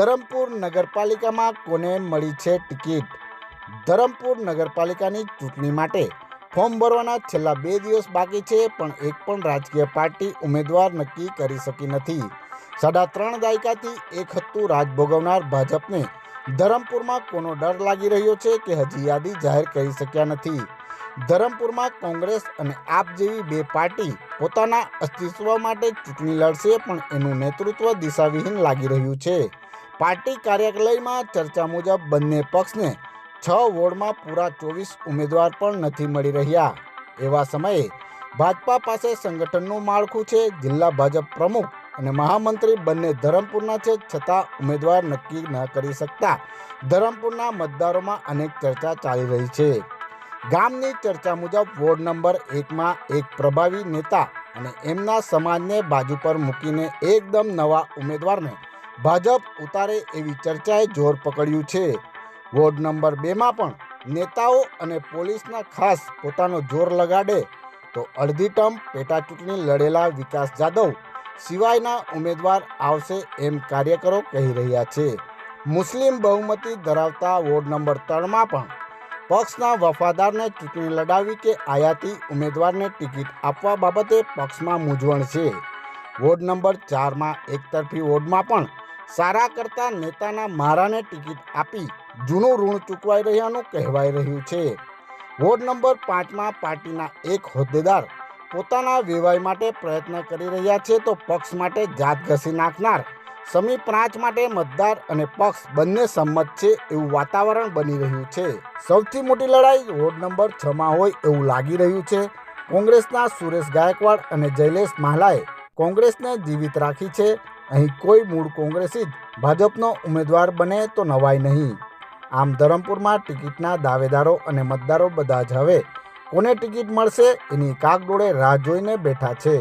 ધરમપુર નગરપાલિકામાં કોને મળી છે ટિકિટ? ધરમપુર નગરપાલિકાની ચૂંટણી માટે ફોર્મ ભરવાના છેલ્લા બે દિવસ બાકી છે, પણ એક પણ રાજકીય પાર્ટી ઉમેદવાર નક્કી કરી શકી નથી. સાડા ત્રણ દાયકાથી એક હતું રાજ ભોગવનાર ભાજપને ધરમપુરમાં કોનો ડર લાગી રહ્યો છે કે હજી યાદી જાહેર કરી શક્યા નથી? ધરમપુરમાં કોંગ્રેસ અને આપ જેવી બે પાર્ટી પોતાના અસ્તિત્વ માટે ચૂંટણી લડશે, પણ એનું નેતૃત્વ દિશાવિહીન લાગી રહ્યું છે. પાર્ટી કાર્યાલયમાં ચર્ચા મુજબ બંને પક્ષને છ વોર્ડમાં પૂરા ચોવીસ ઉમેદવાર પણ નથી મળી રહ્યા. એવા સમયે ભાજપા પાસે સંગઠનનું માળખું છે, જિલ્લા ભાજપ પ્રમુખ અને મહામંત્રી બંને ધરમપુરના છે, છતાં ઉમેદવાર નક્કી ન કરી શકતા ધરમપુરના મતદારોમાં અનેક ચર્ચા ચાલી રહી છે. ગામની ચર્ચા મુજબ વોર્ડ નંબર એકમાં એક પ્રભાવી નેતા અને એમના સમાજને બાજુ પર મૂકીને એકદમ નવા ઉમેદવારને ભાજપ ઉતારે એવી ચર્ચાએ જોર પકડ્યું છે. વોર્ડ નંબર બેમાં પણ નેતાઓ અને પોલીસના ખાસ પોતાનો જોર લગાડે તો અડધી ટર્મ પેટા ચૂંટણી લડેલા વિકાસ જાદવ સિવાયના ઉમેદવાર આવશે એમ કાર્યકરો કહી રહ્યા છે. મુસ્લિમ બહુમતી ધરાવતા વોર્ડ નંબર ત્રણમાં પણ પક્ષના વફાદારને ચૂંટણી લડાવી કે આયાતી ઉમેદવારને ટિકિટ આપવા બાબતે પક્ષમાં મૂંઝવણ છે. વોર્ડ નંબર ચારમાં એકતરફી વોર્ડમાં પણ સારા કરતા નેતાના મારાને ટિકિટ આપી. જૂનું ઋણ ચૂકવાઈ રહ્યાનું કહેવાઈ રહ્યું છે. વોર્ડ નંબર પાંચમાં પાર્ટીના એક હોદ્દેદાર પોતાના વેવાઈ માટે પ્રયત્ન કરી રહ્યા છે તો પક્ષ માટે જાત ઘસી નાખનાર સમી પ્રાંચ માટે મતદાર અને પક્ષ બંને સંમત છે એવું વાતાવરણ બની રહ્યું છે. સૌથી મોટી લડાઈ વોર્ડ નંબર છમાં હોય એવું લાગી રહ્યું છે. કોંગ્રેસના સુરેશ ગાયકવાડ અને જયલેશ માહલાએ કોંગ્રેસને જીવિત રાખી છે. અહીં કોઈ મૂળ કોંગ્રેસી જ ભાજપનો ઉમેદવાર બને તો નવાય નહીં. આમ ધરમપુરમાં ટિકિટના દાવેદારો અને મતદારો બધા જ હવે કોને ટિકિટ મળશે એની કાગડોળે રાહ જોઈને બેઠા છે.